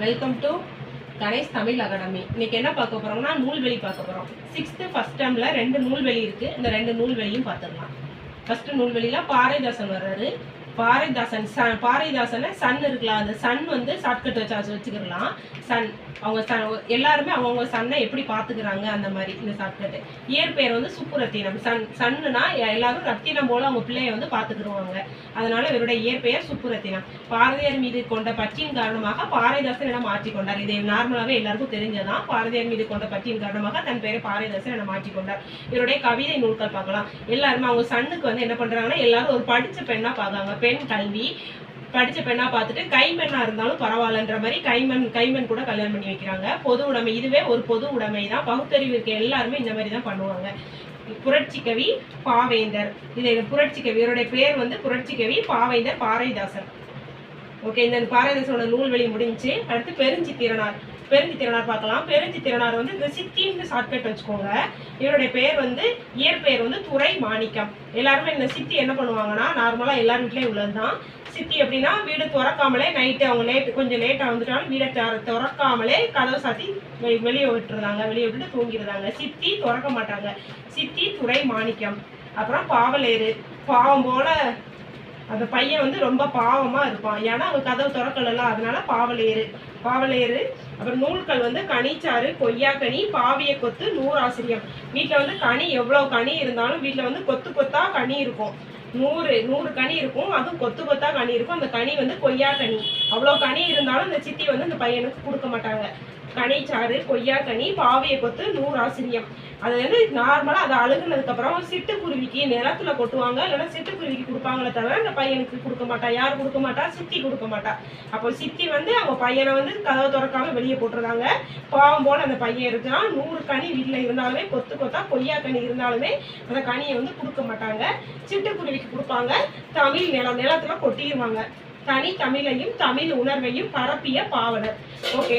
Welcome to Ganesh Tamil academy இன்னைக்கு என்ன பார்க்க போறோம்னா நூல்வெளி பார்க்க போறோம். சிக்ஸ்த்து ஃபர்ஸ்ட் டேர்ம்ல ரெண்டு நூல்வெளி இருக்கு. இந்த ரெண்டு நூல்வெளியும் பார்த்துக்கலாம் ஃபர்ஸ்ட் நூல்வெளியில பாரதிதாசன் வர்றாரு. பாரதிதாசன் ச பாரதிதாசனை சன் இருக்கலாம். அந்த சன் வந்து ஷார்ட்கட் வச்சு வச்சுக்கலாம் சன் அவங்க சன் எல்லாருமே அவங்கவுங்க சன்னை எப்படி பார்த்துக்கிறாங்க அந்த மாதிரி இந்த ஷார்ட்கட் இயற்பெயர் வந்து சுப்புரத்தினம். சன் சன்னுனா எல்லாரும் ரத்தினம் போல அவங்க பிள்ளைய வந்து பார்த்துக்கிடுவாங்க அதனால இவருடைய இயற்பெயர் சுப்புரத்தினம். பாரதியார் மீது கொண்ட பற்றியின் காரணமாக பாரதிதாசன் என மாற்றிக்கொண்டார் இது நார்மலாகவே எல்லாருக்கும் தெரிஞ்சதான் பாரதியார் மீது கொண்ட பற்றியின் காரணமாக தன் பெயரை பாரதிதாசன் என மாற்றிக்கொண்டார் இவருடைய கவிதை நூல்கள் பார்க்கலாம். எல்லாருமே அவங்க சன்னுக்கு வந்து என்ன பண்றாங்கன்னா எல்லாரும் ஒரு படிச்ச பெண்ணா பார்க்காங்க. பெண் கல்வி படிச்ச பெண்ணா பார்த்துட்டு கைமெண்ணா இருந்தாலும் பரவாயில்லன்ற மாதிரி கைமண் கைமண் கூட கல்யாணம் பண்ணி வைக்கிறாங்க. பொது உடைமை இதுவே ஒரு பொது உடைமை தான். பகுத்தறிவு இருக்க எல்லாருமே இந்த மாதிரி தான் பண்ணுவாங்க. புரட்சி கவி பாவேந்தர். இது புரட்சிக்கவி இவருடைய பேர் வந்து புரட்சி கவி பாவேந்தர் பாரதிதாசன். ஓகே இந்த பாரதிதாசனோட நூல்வெளி முடிஞ்சுச்சு அடுத்து பெருஞ்சித்திரனார் பெருஞ்சித்திரனார் பார்க்கலாம். பெருஞ்சி திறனார் வந்து இந்த சித்தின்னு ஷார்ட்கட் வச்சுக்கோங்க. இவருடைய பெயர் வந்து இயற்பெயர் வந்து துறை மாணிக்கம் எல்லாருமே இந்த சித்தி என்ன பண்ணுவாங்கன்னா நார்மலாக எல்லார் வீட்லேயும் உள்ளதுதான். சித்தி அப்படின்னா வீடு திறக்காமலே நைட்டு அவங்க லேட் கொஞ்சம் லேட்டாக வந்துட்டாலும் வீடை திற திறக்காமலே கதவை சாத்தி வெளியே விட்டுருந்தாங்க வெளியே விட்டுட்டு தூங்கிடுறாங்க. சித்தி திறக்க மாட்டாங்க. சித்தி துறை மாணிக்கம் அப்புறம் பாவலேறு. பாவம் போல அந்த பையன் வந்து ரொம்ப பாவமா இருப்பான். ஏன்னா அவங்க கதவு திறக்கல அதனால பாவலேறு பாவலேறு அப்புறம் நூல்கள் வந்து கனிச்சாறு கொய்யாக்கனி பாவிய கொத்து நூறாசிரியம். வீட்டில் வந்து கனி எவ்வளோ கனி இருந்தாலும் வீட்டில் வந்து கொத்து கொத்தா கனி இருக்கும். நூறு நூறு கனி இருக்கும். அதுவும் கொத்து கொத்தா கனி இருக்கும். அந்த கனி வந்து கொய்யா கனி அவ்வளோ கனி இருந்தாலும் இந்த சித்தி வந்து அந்த பையனுக்கு கொடுக்க மாட்டாங்க. கனிச்சாறு கொய்யா கனி பாவிய கொத்து நூறு ஆசிரியம். அது வந்து நார்மலாக அதை அழுகுனதுக்கப்புறம் சிட்டுக்குருவிக்கு நிலத்துல கொட்டுவாங்க. இல்லைன்னா சிட்டுக்குருவிக்கு கொடுப்பாங்களே தவிர அந்த பையனுக்கு கொடுக்க மாட்டா. யார் கொடுக்க மாட்டா? சித்தி கொடுக்க மாட்டா. அப்போ சித்தி வந்து அவங்க பையனை வந்து கதவை திறக்காம வெளியே போட்டுருந்தாங்க பாவம் போல் அந்த பையன் இருக்கிறான் நூறு கனி வீட்டில் இருந்தாலுமே கொத்து கொத்தா கொய்யா கனி இருந்தாலுமே அந்த கனியை வந்து கொடுக்க மாட்டாங்க. சிட்டுக்குருவிக்கு கொடுப்பாங்க. தமிழ் நிலம் நிலத்துல கொட்டிடுவாங்க. தனி தமிழையும் தமிழ் உணர்வையும் பரப்பிய பாவலர் ஓகே.